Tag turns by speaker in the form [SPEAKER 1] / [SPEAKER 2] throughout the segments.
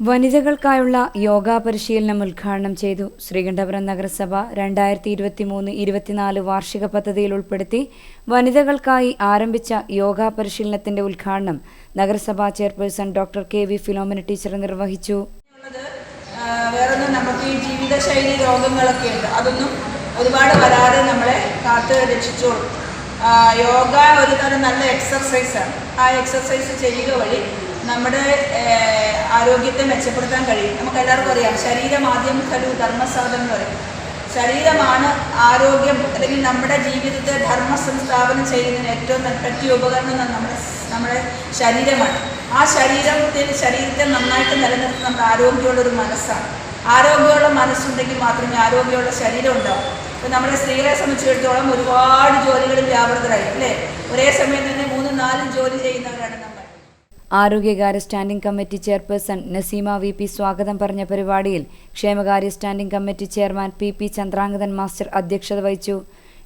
[SPEAKER 1] വനിതകൾക്കായുള്ള യോഗാ പരിശീലനം ഉദ്ഘാടനം ചെയ്തു ശ്രീകണ്ഠപുരം നഗരസഭ. രണ്ടായിരത്തി ഇരുപത്തി മൂന്ന് ഇരുപത്തിനാല് വാർഷിക പദ്ധതിയിൽ ഉൾപ്പെടുത്തി വനിതകൾക്കായി ആരംഭിച്ച യോഗാ പരിശീലനത്തിന്റെ ഉദ്ഘാടനം നഗരസഭാ chairperson doctor K V Philomina teacher നിർവഹിച്ചു.
[SPEAKER 2] വേറൊന്നും നമുക്ക് ഈ ജീവിതശൈലി രോഗങ്ങളൊക്കെ ഉണ്ട്. അതൊന്നും ഒരുപാട് വരാതെ നമ്മളെ കാത്ത് രക്ഷിച്ചോളും. യോഗ ഒരു തരം നല്ല എക്സർസൈസാണ് ആ എക്സർസൈസ് ചെയ്യുക വഴി നമ്മുടെ ആരോഗ്യത്തെ മെച്ചപ്പെടുത്താൻ കഴിയും. നമുക്ക് എല്ലാവർക്കും അറിയാം ശരീരം ആദ്യം ഖലു ധർമ്മസാധനം എന്ന് പറയും. ശരീരമാണ് ആരോഗ്യം അല്ലെങ്കിൽ നമ്മുടെ ജീവിതത്തെ ധർമ്മ സംസ്ഥാപനം ചെയ്യുന്നതിന് ഏറ്റവും പറ്റിയ ഉപകരണം നമ്മുടെ നമ്മുടെ ശരീരമാണ്. ആ ശരീരത്തിൽ ശരീരത്തെ നന്നായിട്ട് നിലനിർത്തുന്ന നമ്മുടെ ആരോഗ്യമുള്ള ഒരു മനസ്സാണ്. ആരോഗ്യമുള്ള മനസ്സുണ്ടെങ്കിൽ മാത്രമേ ആരോഗ്യമുള്ള ശരീരം ഉണ്ടാവും. ഇപ്പം നമ്മുടെ സ്ത്രീകളെ സംബന്ധിച്ചിടത്തോളം ഒരുപാട് ജോലികൾ വ്യാപൃതരായി അല്ലേ? ഒരേ സമയത്ത് തന്നെ മൂന്നും നാലും ജോലി ചെയ്യുന്നവരാണ് നമ്മൾ.
[SPEAKER 1] ആരോഗ്യകാര്യ standing committee chairperson Naseema V P സ്വാഗതം പറഞ്ഞ പരിപാടിയിൽ ക്ഷേമകാര്യ standing committee chairman P P Chandrangathan master അധ്യക്ഷത വഹിച്ചു.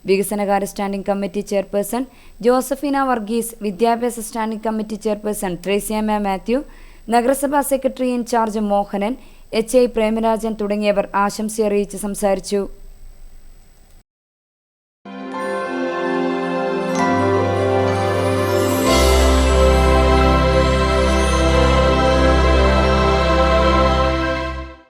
[SPEAKER 1] വികസനകാര്യ standing committee chairperson Josephina Varghese വിദ്യാഭ്യാസ standing committee chairperson Tresiamma Mathew നഗരസഭാ secretary in charge Mohanan H I Premarajan തുടങ്ങിയവർ ആശംസയറിയിച്ച് സംസാരിച്ചു.